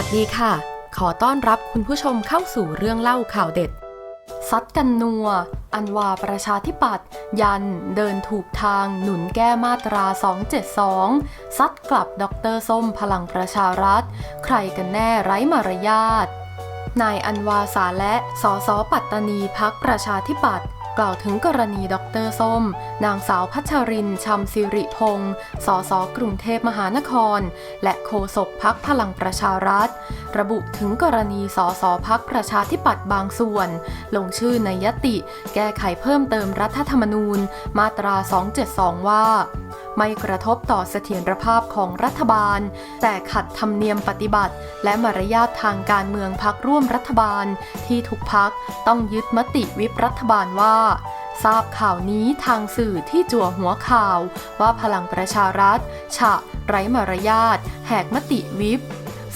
ัสดีค่ะ ขอต้อนรับคุณผู้ชมเข้าสู่เรื่องเล่าข่าวเด็ด ซัดกันนัว อันวาประชาธิปัตย์ยันเดินถูกทางหนุนแก้มาตรา 272 ซัดกลับดรส้มพลังประชารัฐ ใครกันแน่ไร้มารยาทนายอันวาสาและสอสอปัตตานีพักประชาธิปัตย์ กล่าวถึงกรณีดรส้ม นางสาวพัชรินชำสิริพงศ์สสกรุงเทพมหานคร และโฆษกพักพลังประชารัฐ ระบุถึงกรณีสสพักประชาธิปัตย์บางส่วน ลงชื่อในยติ แก้ไขเพิ่มเติมรัฐธรรมนูญ มาตรา 272 ว่า ไม่กระทบต่อเสถียรภาพของรัฐบาล แต่ขัดธรรมเนียมปฏิบัติ และมารยาททางการเมืองพักร่วมรัฐบาล ที่ทุกพักต้องยึดมติวิปรัฐบาลว่าทราบข่าวนี้ทางสื่อที่จั่วหัวข่าว ว่าพลังประชารัฐ ฉะ ไร้มารยาท แหกมติวิป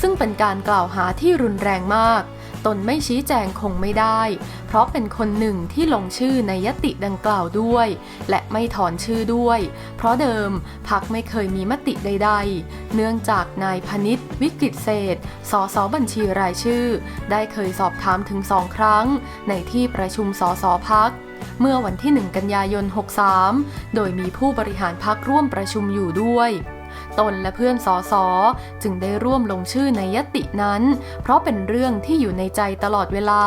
ซึ่งเป็นการกล่าวหาที่รุนแรงมาก ตนไม่ชี้แจงคงไม่ได้ เพราะเป็นคนหนึ่งที่ลงชื่อในยติดังกล่าวด้วย และไม่ถอนชื่อด้วย เพราะเดิมพักไม่เคยมีมติใด ๆ เนื่องจากนายพนิษฐ์วิกฤตเศษสสบัญชีรายชื่อ ได้เคยสอบถามถึงสองครั้ง ในที่ประชุมสสพักเมื่อวันที่ 1 กันยายน 63 โดยมีผู้บริหารพักร่วมประชุมอยู่ด้วย ตนและเพื่อนสอสอจึงได้ร่วมลงชื่อในยตินั้น เพราะเป็นเรื่องที่อยู่ในใจตลอดเวลา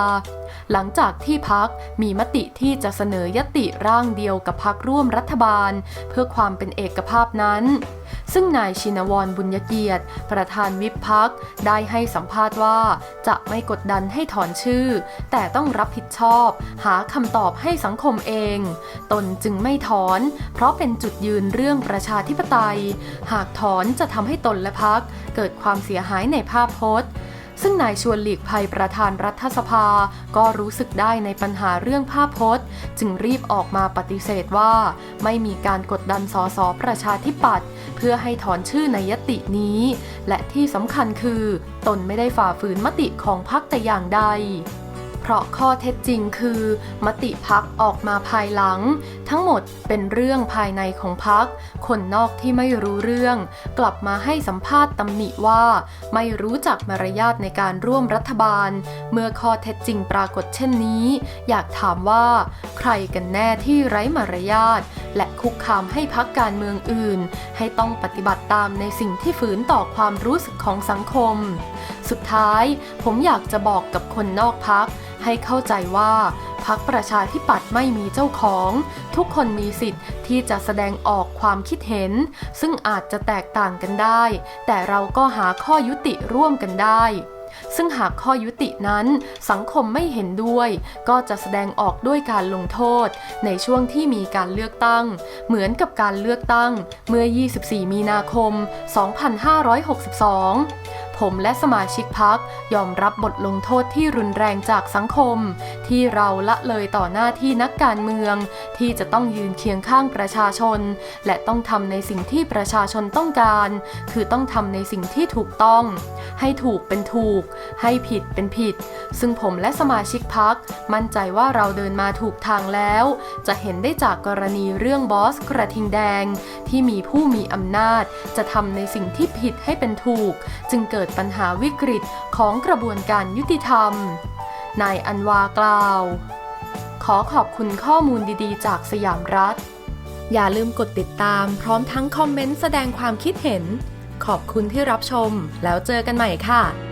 หลังจากที่พักมีมติที่จะเสนอยติร่างเดียวกับพักร่วมรัฐบาล เพื่อความเป็นเอกภาพนั้น ซึ่งนายชินวรบุญยเกียรติ ประธานวิปพักได้ให้สัมภาษณ์ว่า จะไม่กดดันให้ถอนชื่อ แต่ต้องรับผิดชอบ หาคำตอบให้สังคมเอง ตนจึงไม่ถอน เพราะเป็นจุดยืนเรื่องประชาธิปไตย หากถอนจะทำให้ตนและพักเกิดความเสียหายในภาพพจน์ ซึ่งนายชวนหลีกภัยประธานรัฐสภา ก็รู้สึกได้ในปัญหาเรื่องภาพพจน์ จึงรีบออกมาปฏิเสธว่า ไม่มีการกดดันสสประชาธิปัตย์เพื่อให้ถอนชื่อในยตินี้ และที่สำคัญคือ ตนไม่ได้ฝ่าฝืนมติของพรรคแต่อย่างใด เพราะข้อเท็จจริงคือ มติพักออกมาภายหลัง ทั้งหมดเป็นเรื่องภายในของพัก คนนอกที่ไม่รู้เรื่อง กลับมาให้สัมภาษณ์ตำหนิว่า ไม่รู้จักมารยาทในการร่วมรัฐบาล เมื่อข้อเท็จจริงปรากฏเช่นนี้ อยากถามว่า ใครกันแน่ที่ไร้มารยาทและคุกคามให้พักการเมืองอื่น ให้ต้องปฏิบัติตามในสิ่งที่ฝืนต่อความรู้สึกของสังคม สุดท้าย ผมอยากจะบอกกับคนนอกพัก ให้เข้าใจว่าพักประชาธิปัตย์ไม่มีเจ้าของ ทุกคนมีสิทธิ์ที่จะแสดงออกความคิดเห็น ซึ่งอาจจะแตกต่างกันได้ แต่เราก็หาข้อยุติร่วมกันได้ซึ่งหากข้อยุตินั้นสังคมไม่เห็นด้วย ก็จะแสดงออกด้วยการลงโทษ ในช่วงที่มีการเลือกตั้ง เหมือนกับการเลือกตั้งเมื่อ 24 มีนาคม 2562 ผมและสมาชิกพักยอมรับบทลงโทษที่รุนแรงจากสังคม ที่เราละเลยต่อหน้าที่นักการเมือง ที่จะต้องยืนเคียงข้างประชาชน และต้องทำในสิ่งที่ประชาชนต้องการ คือต้องทำในสิ่งที่ถูกต้อง ให้ถูกเป็นถูก ให้ผิดเป็นผิด ซึ่งผมและสมาชิกพักมั่นใจว่าเราเดินมาถูกทางแล้ว จะเห็นได้จากกรณีเรื่องบอสกระทิงแดง ที่มีผู้มีอำนาจ จะทำในสิ่งที่ผิดให้เป็นถูก จึงเกิดดปัญหาวิกฤตของกระบวนการยุติธรรม นายอันวากล่าว ขอขอบคุณข้อมูลดีๆ จากสยามรัฐ อย่าลืมกดติดตามพร้อมทั้งคอมเมนต์แสดงความคิดเห็น ขอบคุณที่รับชมแล้วเจอกันใหม่ค่ะ